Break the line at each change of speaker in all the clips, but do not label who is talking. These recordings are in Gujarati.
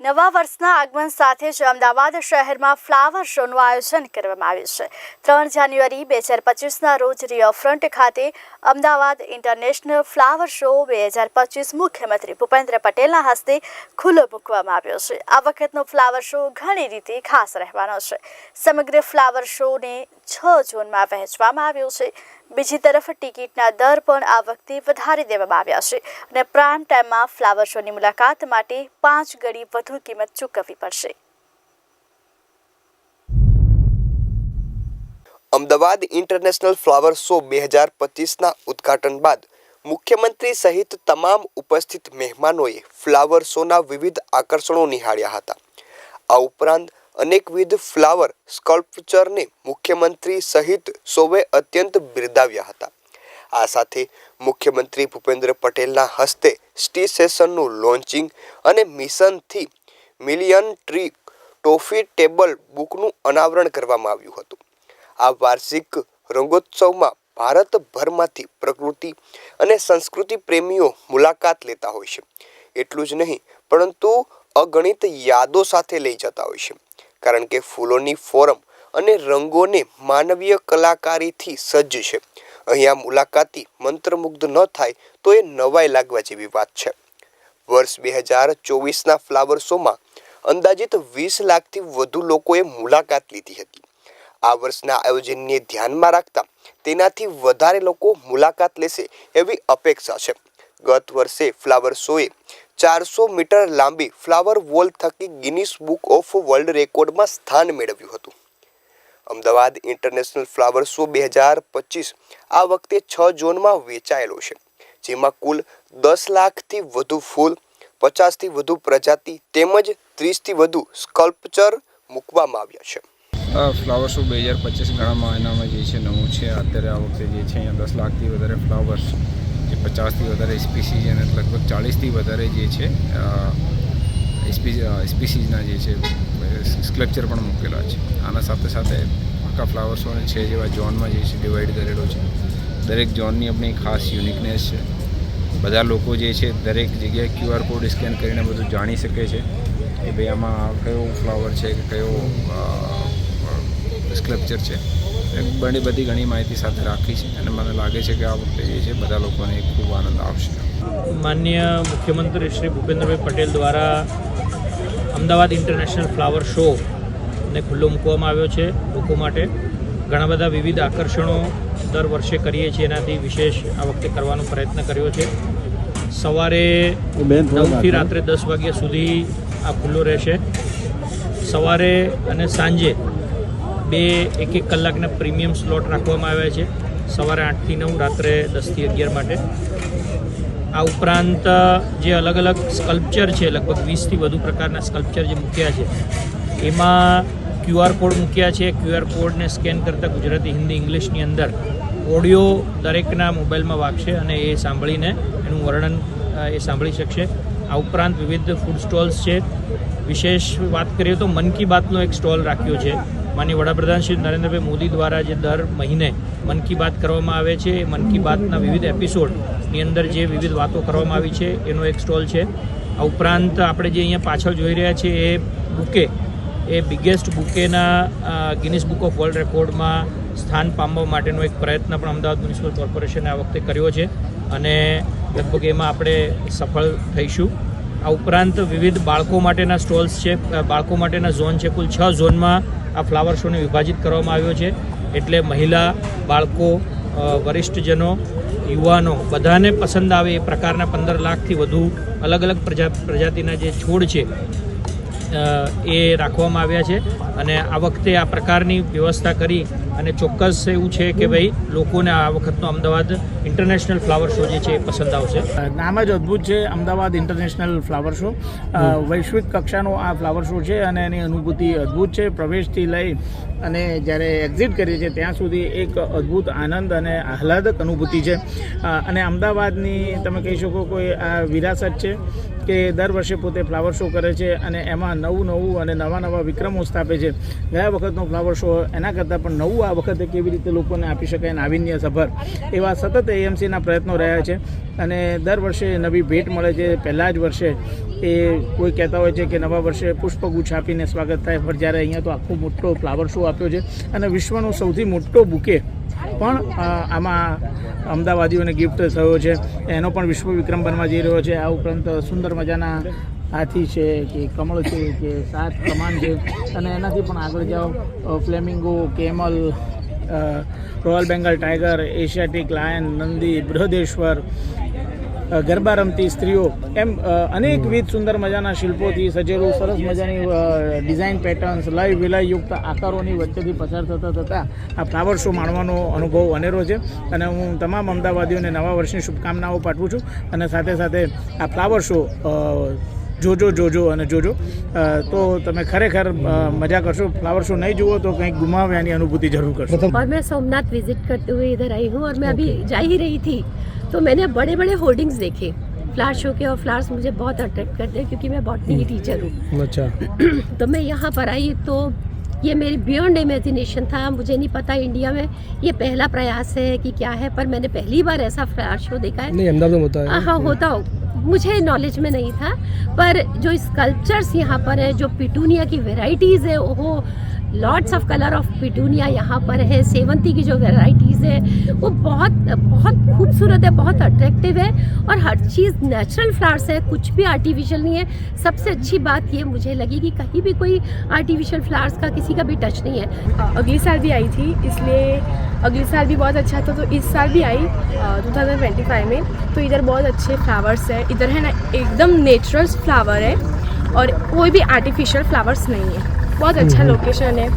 નવા વર્ષના આગમન સાથે જ અમદાવાદ શહેરમાં ફ્લાવર શોનું આયોજન કરવામાં આવ્યું છે. ત્રણ જાન્યુઆરી બે હજાર પચીસના રોજ રિવરફ્રન્ટ ખાતે અમદાવાદ ઇન્ટરનેશનલ ફ્લાવર શો બે હજાર પચીસ મુખ્યમંત્રી ભૂપેન્દ્ર પટેલના હસ્તે ખુલ્લો મૂકવામાં આવ્યો છે. આ વખતનો ફ્લાવર શો ઘણી રીતે ખાસ રહેવાનો છે. સમગ્ર ફ્લાવર શોને છ ઝોનમાં વહેંચવામાં આવ્યો છે. બીજી તરફ ટિકિટના દર પણ આ વખતે વધારી દેવામાં આવ્યા છે અને પ્રાઇમ ટાઈમમાં ફ્લાવર શોની મુલાકાત માટે પાંચ ગણી વધુ કિંમત ચૂકવવી પડશે.
અમદાવાદ ઇન્ટરનેશનલ ફ્લાવર શો બે હજાર પચીસના ઉદ્ઘાટન બાદ મુખ્યમંત્રી સહિત તમામ ઉપસ્થિત મહેમાનોએ ફ્લાવર શોના વિવિધ આકર્ષણો નિહાળ્યા હતા. આ ઉપરાંત અનેકવિધ ફ્લાવર સ્કલ્પચરને મુખ્યમંત્રી સહિત સૌએ અત્યંત બિરદાવ્યા હતા. આ સાથે મુખ્યમંત્રી ભૂપેન્દ્ર પટેલના હસ્તે સ્ટી સેશનનું લોન્ચિંગ અને મિશનથી મિલિયન ટ્રી ટોફી ટેબલ બુકનું અનાવરણ કરવામાં આવ્યું હતું. આ વાર્ષિક રંગોત્સવમાં ભારતભરમાંથી પ્રકૃતિ અને સંસ્કૃતિ પ્રેમીઓ મુલાકાત લેતા હોય છે. એટલું જ નહીં, પરંતુ અગણિત યાદો સાથે લઈ જતા હોય છે. કારણ કે ફૂલોની ફોરમ અને રંગોને માનવીય કલાકારીથી સજ્જ છે. અહીંયા મુલાકાતી મંત્રમુગ્ધ ન થાય તો એ નવાઈ લાગવા જેવી વાત છે. વર્ષ બે હજાર ચોવીસના ફ્લાવર શોમાં અંદાજિત વીસ લાખથી વધુ લોકોએ મુલાકાત લીધી હતી. આ વર્ષના આયોજનને ધ્યાનમાં રાખતા તેનાથી વધારે લોકો મુલાકાત લેશે એવી અપેક્ષા છે. ગત વર્ષે ફ્લાવર શોએ ચારસો મીટર લાંબી ફ્લાવર વોલ થકી ગિનિસ બુક ઓફ વર્લ્ડ રેકોર્ડમાં સ્થાન મેળવ્યું હતું. અમદાવાદ ઇન્ટરનેશનલ ફ્લાવર શો બે હજાર પચીસ આ વખતે છ ઝોનમાં વેચાયેલો છે, જેમાં કુલ દસ લાખથી વધુ ફૂલ, પચાસથી વધુ પ્રજાતિ તેમજ ત્રીસથી વધુ સ્કલ્પચર મૂકવામાં આવ્યા છે.
ફ્લાવર શો બે હજાર પચીસ ગણામાં એનામાં જે છે નવું છે, અત્યારે આ વખતે જે છે અહીંયા દસ લાખથી વધારે ફ્લાવર્સ પચાસથી વધારે સ્પીસીઝ અને લગભગ ચાળીસથી વધારે જે છે સ્પીસીઝના જે છે સ્કલ્પચર પણ મૂકેલા છે. આના સાથે સાથે આખા ફ્લાવર છે જેવા ઝોનમાં જે છે ડિવાઈડ કરેલો છે. દરેક ઝોનની આપણી ખાસ યુનિકનેસ છે. બધા લોકો જે છે દરેક જગ્યાએ ક્યુઆર કોડ સ્કેન કરીને બધું જાણી શકે છે કે ભાઈ આમાં કયો ફ્લાવર છે કે કયો સ્કલ્પચર છે. ઘણી બધી ઘણી માહિતી સાથે રાખી છે અને મને લાગે છે કે આ વખતે જે છે બધા લોકોને ખૂબ આનંદ આવશે.
માન્ય મુખ્યમંત્રી શ્રી ભૂપેન્દ્રભાઈ પટેલ દ્વારા અમદાવાદ ઇન્ટરનેશનલ ફ્લાવર શો ને ખુલ્લો મૂકવામાં આવ્યો છે લોકો માટે. ઘણા બધા વિવિધ આકર્ષણો દર વર્ષે કરીએ છીએ, એનાથી વિશેષ આ વખતે કરવાનો પ્રયત્ન કર્યો છે. સવારે નવથી રાત્રે દસ વાગ્યા સુધી આ ખુલ્લો રહેશે. સવારે અને સાંજે બે એક એક કલાકના પ્રીમિયમ સ્લોટ રાખવામાં આવ્યા છે. સવારે આઠથી નવ, રાત્રે દસથી અગિયાર માટે. આ ઉપરાંત જે અલગ અલગ સ્કલ્પચર છે, લગભગ વીસથી વધુ પ્રકારના સ્કલ્પચર જે મૂક્યા છે, એમાં ક્યુઆર કોડ મૂક્યા છે. ક્યુઆર કોડને સ્કેન કરતાં ગુજરાતી, હિન્દી, ઇંગ્લિશની અંદર ઓડિયો દરેકના મોબાઈલમાં વાગશે અને એ સાંભળીને એનું વર્ણન એ સાંભળી શકશે. આ ઉપરાંત વિવિધ ફૂડ સ્ટોલ્સ છે. વિશેષ વાત કરીએ તો મન કી બાતનો એક સ્ટોલ રાખ્યો છે. માનીય વડાપ્રધાન શ્રી નરેન્દ્રભાઈ મોદી દ્વારા જે દર મહિને મન કી બાત કરવામાં આવે છે, એ મન કી બાતના વિવિધ એપિસોડની અંદર જે વિવિધ વાતો કરવામાં આવી છે, એનો એક સ્ટોલ છે. આ ઉપરાંત આપણે જે અહીંયા પાછળ જોઈ રહ્યા છીએ, એ બુકે, એ બિગેસ્ટ બુકેના ગિનિસ બુક ઓફ વર્લ્ડ રેકોર્ડમાં સ્થાન પામવા માટેનો એક પ્રયત્ન પણ અમદાવાદ મ્યુનિસિપલ કોર્પોરેશને આ વખતે કર્યો છે અને લગભગ એમાં આપણે સફળ થઈશું. આ ઉપરાંત વિવિધ બાળકો માટેના સ્ટોલ્સ છે બાળકો માટેના ઝોન છે, કુલ છ ઝોનમાં આ ફ્લાવર શોને વિભાજિત કરવામાં આવ્યો છે. એટલે મહિલા, બાળકો વરિષ્ઠજનો, યુવાનો બધાને પસંદ આવે એ પ્રકારના પંદર લાખથી વધુ અલગ અલગ પ્રજા, પ્રજાતિના જે છોડ છે એ રાખવામાં આવ્યા છે. અને આ વખતે આ પ્રકારની વ્યવસ્થા કરી અને ચોક્કસ એવું છે કે ભાઈ લોકોને આ વખતનો અમદાવાદ ઇન્ટરનેશનલ ફ્લાવર શો જે છે એ પસંદ આવશે.
નામ જ અદ્ભુત છે અમદાવાદ ઇન્ટરનેશનલ ફ્લાવર શો. વૈશ્વિક કક્ષાનો આ ફ્લાવર શો છે અને એની અનુભૂતિ અદ્ભુત છે. પ્રવેશથી લઈ અને જ્યારે એક્ઝિટ કરીએ છીએ, ત્યાં સુધી એક અદ્ભુત આનંદ અને આહલાદક અનુભૂતિ છે. અને અમદાવાદની તમે કહી શકો કોઈ આ વિરાસત છે કે દર વર્ષે પોતે ફ્લાવર શો કરે છે અને એમાં નવું નવું અને નવા નવા વિક્રમો સ્થાપે છે. ગયા વખતનો ફ્લાવર શો એના કરતાં પણ નવું આ વખતે કેવી રીતે લોકોને આપી શકાય નાવીન્ય સભર. એવા સતત એએમસીના પ્રયત્નો રહ્યા છે અને દર વર્ષે નવી ભેટ મળે છે. પહેલાં જ વર્ષે એ કોઈ કહેતા હોય છે કે નવા વર્ષે પુષ્પગુચ્છ આપીને સ્વાગત થાય, પણ જ્યારે અહીંયા તો આખો મોટો ફ્લાવર શો આપ્યો છે અને વિશ્વનો સૌથી મોટો બુકે પણ આમાં અમદાવાદીઓને ગિફ્ટ થયો છે. એનો પણ વિશ્વ વિક્રમ બનવા જઈ રહ્યો છે. આ ઉપરાંત સુંદર મજાના હાથી છે કે કમળ છે કે સાત કમાન છે. અને એનાથી પણ આગળ જાઓ. Flamingo, camel royal Bengal tiger, Asiatic lion, Nandi, Brihadeshwara garba રમતી સ્ત્રીઓ એમ અ, અનેકવિધ સુંદર મજાના શિલ્પોથી સજેલું સરસ મજાની અ, ડિઝાઇન પેટર્ન્સ લય વિલયયુક્ત આકારોની વચ્ચેથી પસાર થતાં થતાં આ ફ્લાવર શો માણવાનો અનુભવ અનેરો છે અને હું તમામ અમદાવાદીઓને નવા વર્ષની શુભકામનાઓ પાઠવું છું અને સાથે સાથે આ ફ્લાવર શો અ, જોજો જોજો અને જોજો અ, તો તમે ખરેખર અ, મજા કરશો ફ્લાવર શો નહીં જુઓ તો કંઈક ગુમાવ્યાની અનુભૂતિ જરૂર કરશો
और मैं सोमनाथ विजिट करते हुए इधर आई हूँ और मैं अभी जा ही रही थी तो मैंने बड़े बड़े होर्डिंग्स देखे। फ्लावर शो के और फ्लावर्स मुझे बहुत अट्रैक्ट करते हैं क्योंकि मैं बहुत ही टीचर हूँ।
अच्छा।
तो मैं यहाँ पर आई तो ये मेरी बियॉन्ड इमेजिनेशन था। मुझे नहीं पता इंडिया में ये पहला प्रयास है कि क्या है पर मैंने पहली बार ऐसा फ्लावर शो देखा है।
नहीं अहमदाबाद में होता है।
हाँ होता हो। मुझे नॉलेज में नहीं था पर जो स्कल्पचर्स यहाँ पर है जो पिटूनिया की वेराइटीज़ है वो lots of colour of petunia यहाँ पर है। सेवंती की जो वेराइटीज़ है, वो बहुत बहुत खूबसूरत है, बहुत अट्रैक्टिव है और हर चीज़ नेचुरल फ्लावर्स है, कुछ भी आर्टिफिशियल नहीं है। सबसे अच्छी बात ये मुझे लगी कि कहीं भी कोई आर्टिफिशियल फ्लावर्स का किसी का भी टच नहीं है।
अगले साल भी आई थी, इसलिए अगले साल भी बहुत अच्छा था तो इस साल भी आई टू थाउज़ेंड ट्वेंटी फाइव में। तो इधर बहुत अच्छे फ्लावर्स है। इधर है ना, एकदम नेचुरल फ्लावर है और कोई भी आर्टिफिशियल फ्लावर्स नहीं है। बहुत अच्छा लोकेशन है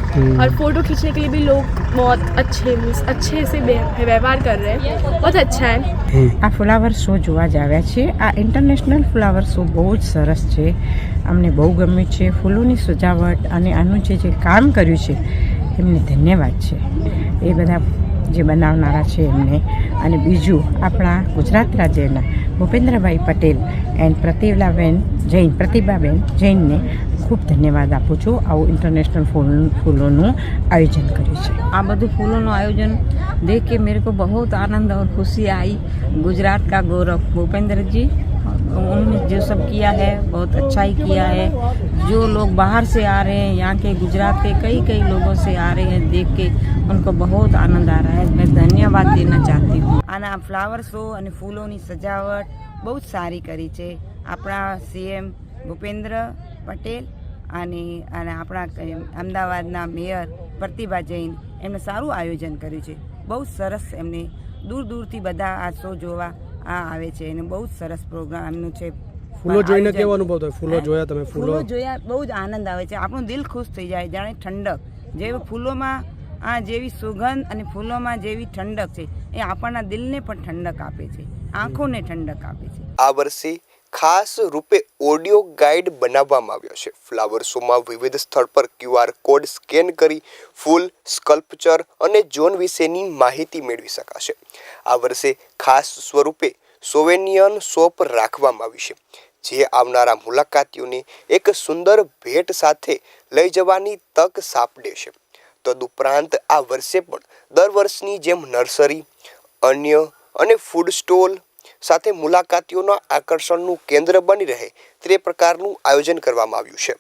और फोटो खींचने के लिए भी लोग बहुत अच्छे मीन्स अच्छे से व्य- व्यवहार कर रहे हैं बहुत अच्छा है
આ ફ્લાવર શો જોવા જ આવ્યા છે આ ઇન્ટરનેશનલ ફ્લાવર શો બહુ જ સરસ છે અમને બહુ ગમ્યું છે ફૂલોની સજાવટ અને આનું જે જે કામ કર્યું છે એમને ધન્યવાદ છે એ બધા જે બનાવનારા છે એમને અને બીજું આપણા ગુજરાત રાજ્યના ભૂપેન્દ્રભાઈ પટેલ એન્ડ પ્રતિલાબેન જૈન, પ્રતિભાબેન જૈનને ખૂબ ધન્યવાદ આપું છું આવું ઇન્ટરનેશનલ ફૂલ, ફૂલોનું આયોજન કર્યું છે.
આ બધું ફૂલોનું આયોજન દેખ કે મેરે કો બહુ આનંદ ઓર ખુશી આઈ ગુજરાત કા ગૌરવ. ભૂપેન્દ્રજી उन्होंने जो सब किया है बहुत अच्छा ही किया है जो लोग बाहर से आ रहे हैं यहाँ के गुजरात के कई कई लोगों से आ रहे हैं देख के उनको बहुत आनंद आ रहा है मैं धन्यवाद देना चाहती हूँ આના ફ્લાવર શો અને ફૂલોની સજાવટ બહુ જ સારી કરી છે આપણા સીએમ ભૂપેન્દ્ર પટેલ અને અને આપણા ક- અમદાવાદના મેયર પ્રતિભા જૈન એમણે સારું આયોજન કર્યું છે બહુ જ સરસ એમને દૂર દૂરથી બધા આ શો જોવા આ આવે છે અને બહુ જ સરસ પ્રોગ્રામ એમનું છે.
ફૂલો જોઈને કેવો અનુભવ થાય? ફૂલો જોયા તમે ફૂલો?
ફૂલો જોયા બહુ જ આનંદ આવે છે. આપણું દિલ ખુશ થઈ જાય જાણે ઠંડક. જે ફૂલોમાં આ જેવી સુગંધ અને ફૂલોમાં જેવી ઠંડક છે એ આપણના દિલને પણ ઠંડક આપે છે આંખોને ઠંડક આપે છે.
આ વર્ષે ખાસ રૂપે ઓડિયો ગાઈડ બનાવવામાં આવ્યો છે. ફ્લાવર શોમાં વિવિધ સ્થળ પર ક્યુઆર કોડ સ્કેન કરી ફૂલ, સ્કલ્પચર અને ઝોન વિશેની માહિતી મેળવી શકાશે. આ વર્ષે ખાસ સ્વરૂપે સોવેનિયન શોપ રાખવામાં આવી છે. જે આવનારા મુલાકાતીઓને એક સુંદર ભેટ સાથે લઈ જવાની તક સાપડે છે. તદુપરાંત આ વર્ષે પણ દર વર્ષની જેમ નર્સરી, અન્ય અને ફૂડ સ્ટોલ સાથે મુલાકાતીઓના આકર્ષણનું કેન્દ્ર બની રહે તે પ્રકારનું આયોજન કરવામાં આવ્યું છે.